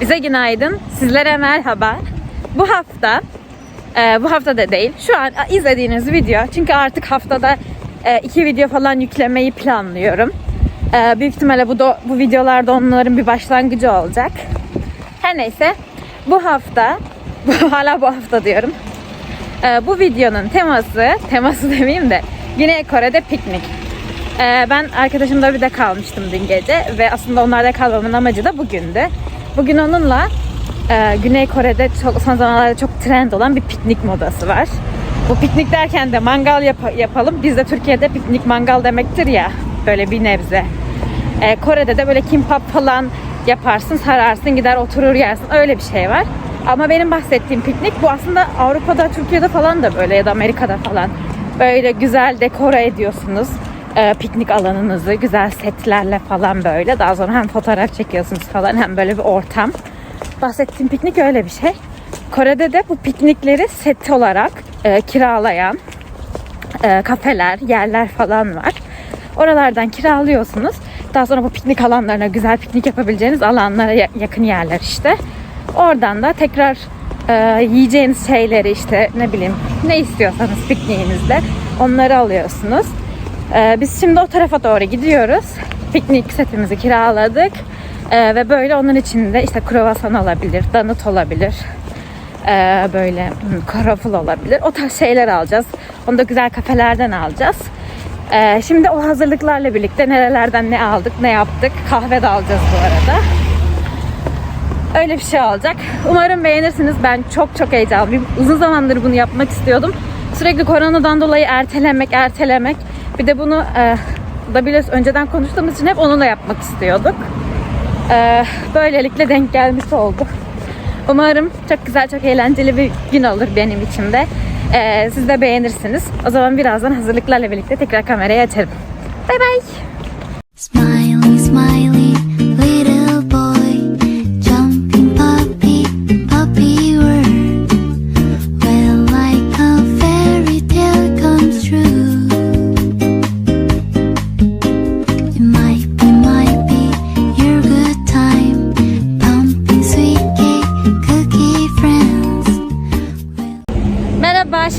Bize günaydın, sizlere merhaba. Bu hafta, e, bu hafta da değil, şu an izlediğiniz video. Çünkü artık haftada e, iki video falan yüklemeyi planlıyorum. E, büyük ihtimalle bu, do- bu videolarda onların bir başlangıcı olacak. Her neyse, bu hafta, hala bu hafta diyorum. E, bu videonun teması, teması demeyeyim de Güney Kore'de piknik. Ee, ben arkadaşımda bir de kalmıştım dün gece ve aslında onlarda kalmamın amacı da bugündü. Bugün onunla e, Güney Kore'de çok, son zamanlarda çok trend olan bir piknik modası var. Bu piknik derken de mangal yap- yapalım. Bizde Türkiye'de piknik mangal demektir ya böyle bir nebze. Ee, Kore'de de böyle kimbap falan yaparsın, sararsın, gider oturur yersin. Öyle bir şey var. Ama benim bahsettiğim piknik bu aslında Avrupa'da, Türkiye'de falan da böyle ya da Amerika'da falan. Böyle güzel dekore ediyorsunuz e, piknik alanınızı güzel setlerle falan böyle. Daha sonra hem fotoğraf çekiyorsunuz falan hem böyle bir ortam. Bahsettiğim piknik öyle bir şey. Kore'de de bu piknikleri set olarak e, kiralayan e, kafeler, yerler falan var. Oralardan kiralıyorsunuz. Daha sonra bu piknik alanlarına, güzel piknik yapabileceğiniz alanlara ya- yakın yerler işte. Oradan da tekrar e, yiyeceğiniz şeyleri işte ne bileyim ne istiyorsanız pikniğinizde onları alıyorsunuz. E, biz şimdi o tarafa doğru gidiyoruz. Piknik setimizi kiraladık. E, ve böyle onun içinde işte kruvasan olabilir, donut olabilir, ee, böyle hmm, karaful olabilir. O tarz şeyler alacağız. Onu da güzel kafelerden alacağız. Ee, şimdi o hazırlıklarla birlikte nerelerden ne aldık, ne yaptık. Kahve de alacağız bu arada. Öyle bir şey olacak. Umarım beğenirsiniz. Ben çok çok heyecanlıyım. Uzun zamandır bunu yapmak istiyordum. Sürekli koronadan dolayı ertelemek, ertelemek. Bir de bunu e, da biliyoruz önceden konuştuğumuz için hep onunla yapmak istiyorduk. Ee, böylelikle denk gelmiş oldu. Umarım çok güzel, çok eğlenceli bir gün olur benim için de. Ee, siz de beğenirsiniz. O zaman birazdan hazırlıklarla birlikte tekrar kamerayı açarım. Bay bay. Smiley, smiley,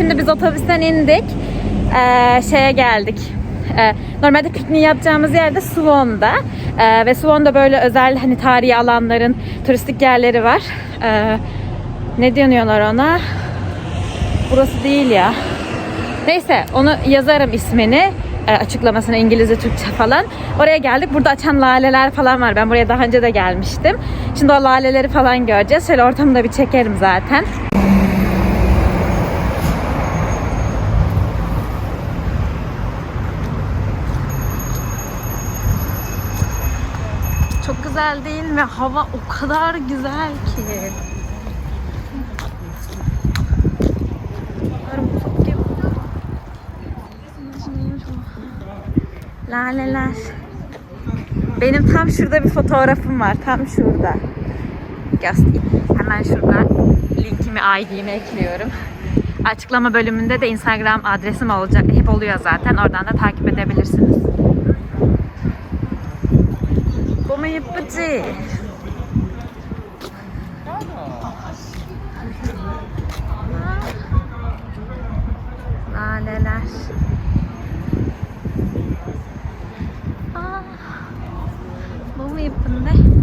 şimdi biz otobüsten indik. Ee, şeye geldik. Ee, normalde pikniği yapacağımız yerde Suwon'da. Ee, ve Suwon'da böyle özel hani tarihi alanların, turistik yerleri var. Ee, ne deniyorlar ona? Burası değil ya. Neyse onu yazarım ismini e, açıklamasına İngilizce, Türkçe falan. Oraya geldik. Burada açan laleler falan var. Ben buraya daha önce de gelmiştim. Şimdi o laleleri falan göreceğiz. Şöyle ortamı da bir çekerim zaten. Güzel değil mi? Hava o kadar güzel ki. Laleler. Benim tam şurada bir fotoğrafım var. Tam şurada. Hemen şurada linkimi, ID'mi ekliyorum. Açıklama bölümünde de Instagram adresim olacak. Hep oluyor zaten. Oradan da takip edebilirsiniz. 너무 예쁘지? Laleler. Aa, 너무 예쁜데?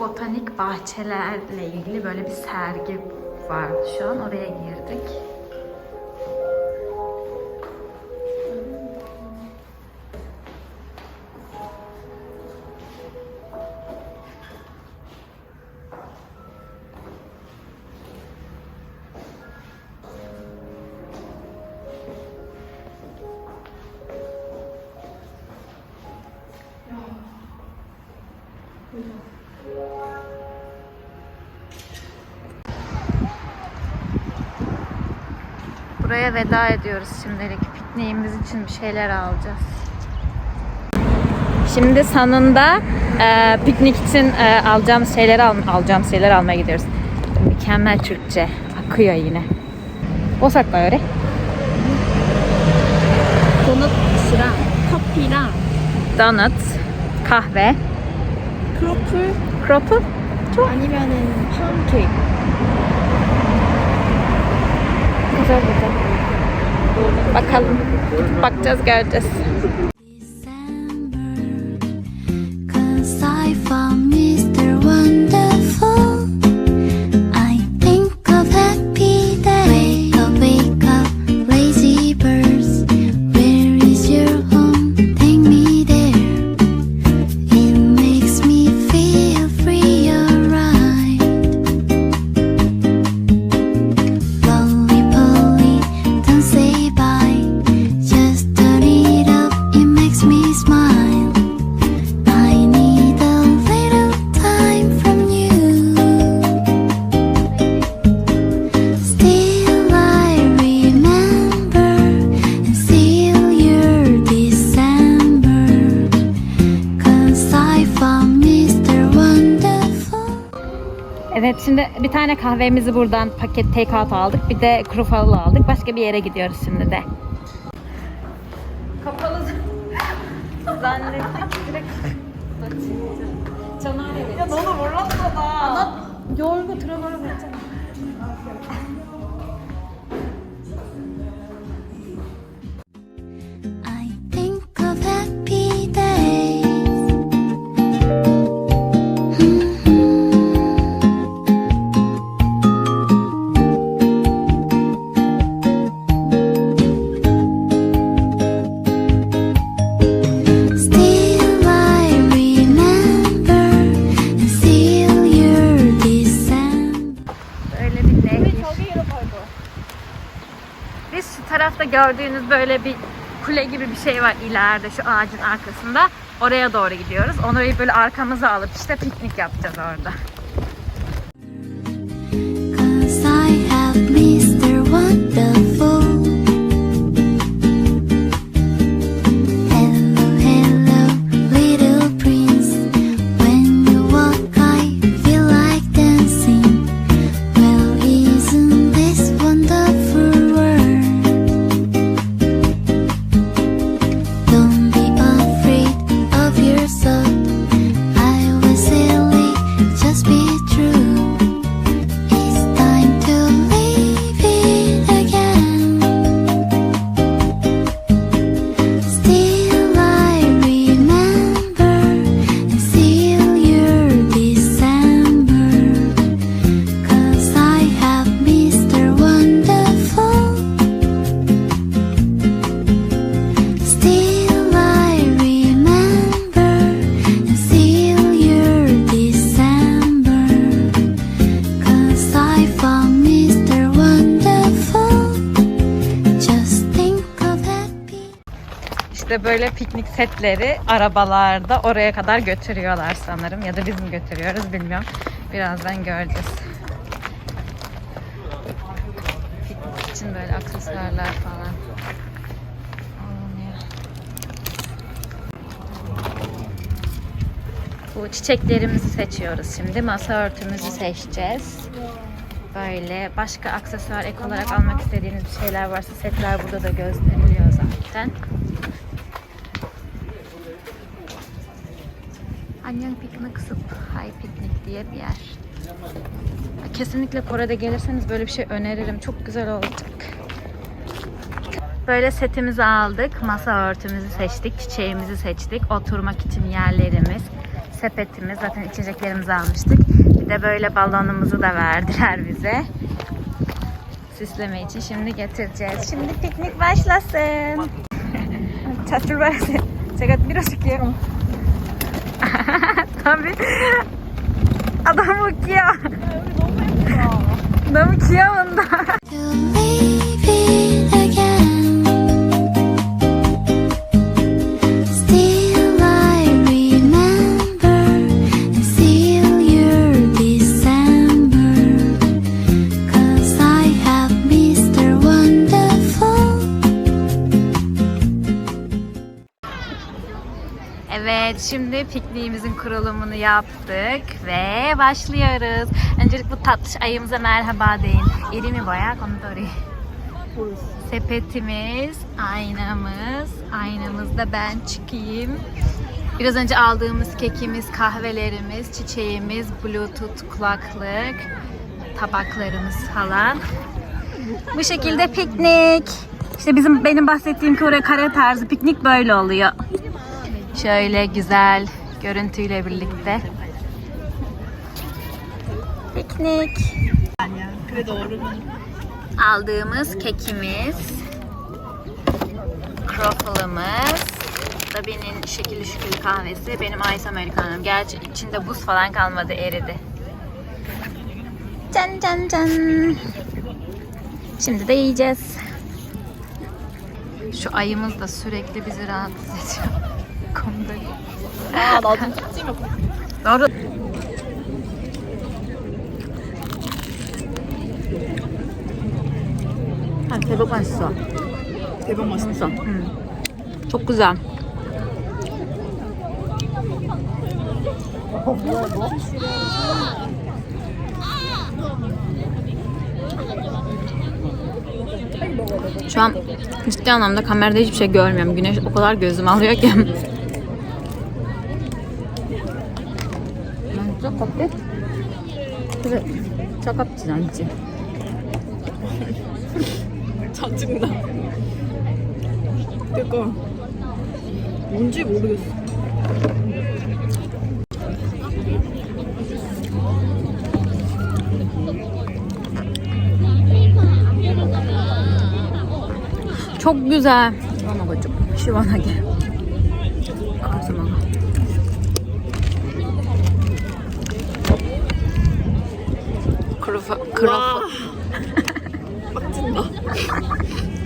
botanik bahçelerle ilgili böyle bir sergi var. Şu an oraya girdik. Yeah. Buraya veda ediyoruz şimdilik. Pikniğimiz için bir şeyler alacağız. Şimdi sanında e, piknik için e, alacağım şeyler al alacağım şeyler almaya gidiyoruz. Mükemmel Türkçe akıyor yine. Osaka öyle. Donut sıra. Kapira. Donut. Kahve. Proper 크로플 kropu. 아니면은 파운케이크 Güzel güzel. Bakalım. Bakacağız göreceğiz. December, cause I found Mr. Evet şimdi bir tane kahvemizi buradan paket take out aldık. Bir de kuru falı aldık. Başka bir yere gidiyoruz şimdi de. Kapalı zannettik direkt. Çanağı Ya ne olur vurlatma da. Yorgu tralara vuracak. Tarafta gördüğünüz böyle bir kule gibi bir şey var ileride şu ağacın arkasında. Oraya doğru gidiyoruz. Orayı böyle arkamıza alıp işte piknik yapacağız orada. Cause I have Mr. Wonderful. Böyle piknik setleri arabalarda oraya kadar götürüyorlar sanırım. Ya da biz mi götürüyoruz bilmiyorum. Birazdan göreceğiz. Piknik için böyle aksesuarlar falan. Bu çiçeklerimizi seçiyoruz şimdi. Masa örtümüzü seçeceğiz. Böyle başka aksesuar ek olarak almak istediğiniz bir şeyler varsa setler burada da gösteriliyor zaten. Annem Piknik Sıp Hay Piknik diye bir yer. Kesinlikle Kore'de gelirseniz böyle bir şey öneririm. Çok güzel olacak. Böyle setimizi aldık. Masa örtümüzü seçtik. Çiçeğimizi seçtik. Oturmak için yerlerimiz. Sepetimiz. Zaten içeceklerimizi almıştık. Bir de böyle balonumuzu da verdiler bize. Süsleme için şimdi getireceğiz. Şimdi piknik başlasın. 자 출발하세요. 제가 밀어줄게요. tabii. 아 너무 귀여워. 너무 귀여운다. Evet şimdi pikniğimizin kurulumunu yaptık ve başlıyoruz. Öncelikle bu tatlış ayımıza merhaba deyin. İri mi boya? Kontori. Sepetimiz, aynamız. Aynamızda ben çıkayım. Biraz önce aldığımız kekimiz, kahvelerimiz, çiçeğimiz, bluetooth kulaklık, tabaklarımız falan. Bu şekilde piknik. İşte bizim benim bahsettiğim Kore kare tarzı piknik böyle oluyor. Şöyle güzel görüntüyle birlikte. Piknik. Aldığımız kekimiz, croffle'ımız, Dabi'nin şekilli şükürlü kahvesi, benim Ice Americano'm. Gerçi içinde buz falan kalmadı, eridi. Can can can. Şimdi de yiyeceğiz. Şu ayımız da sürekli bizi rahatsız ediyor. Konuda. 아 나도 찍으면 Doğru. 아, 대박 맛있어. 대박 맛있어. 맛있어. 응. Çok güzel. Şu an ciddi anlamda kamerada hiçbir şey görmüyorum. Güneş o kadar gözüm alıyor ki. 차갑진 않지 짜증나. 그니까 뭔지 모르겠어. güzel 이거 먹어 좀 시원하게 krafa... krafa.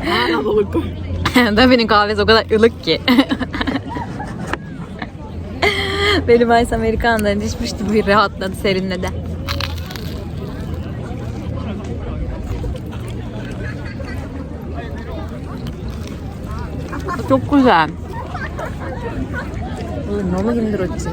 Hala balık Dafi'nin kahvesi o kadar ılık ki. Benim Ice Amerikan'dan içmişti bir rahatladı serinledi. Çok güzel. Oğlum ne olur indireceksin?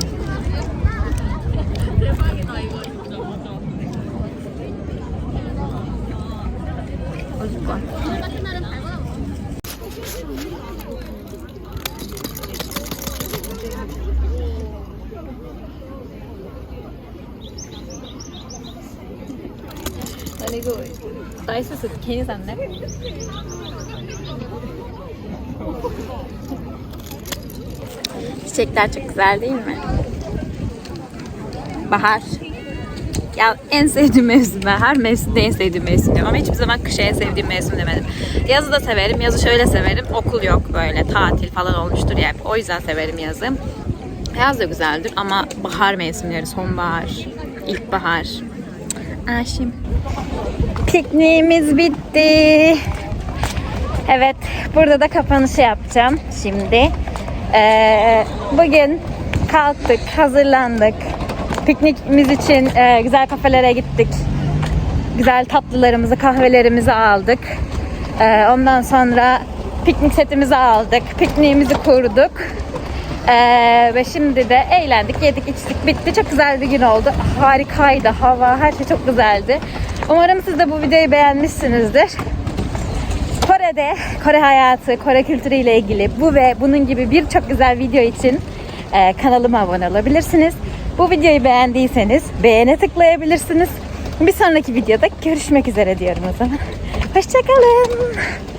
나이스스 괜히 샀네. Çiçekler çok güzel değil mi? Bahar. Ya en sevdiğim mevsim ben. Her mevsimde en sevdiğim mevsim diyorum. Ama hiçbir zaman kışı en sevdiğim mevsim demedim. Yazı da severim. Yazı şöyle severim. Okul yok böyle. Tatil falan olmuştur yani. O yüzden severim yazı. Yaz da güzeldir ama bahar mevsimleri, sonbahar, ilkbahar. Aşim. Pikniğimiz bitti. Evet, burada da kapanışı yapacağım şimdi. Ee, bugün kalktık, hazırlandık. Pikniğimiz için e, güzel kafelere gittik. Güzel tatlılarımızı, kahvelerimizi aldık. Ee, ondan sonra piknik setimizi aldık. Pikniğimizi kurduk. Ee, ve şimdi de eğlendik, yedik, içtik, bitti. Çok güzel bir gün oldu. Harikaydı hava, her şey çok güzeldi. Umarım siz de bu videoyu beğenmişsinizdir. Kore'de, Kore hayatı, Kore kültürü ile ilgili bu ve bunun gibi birçok güzel video için e, kanalıma abone olabilirsiniz. Bu videoyu beğendiyseniz beğene tıklayabilirsiniz. Bir sonraki videoda görüşmek üzere diyorum o zaman. Hoşçakalın.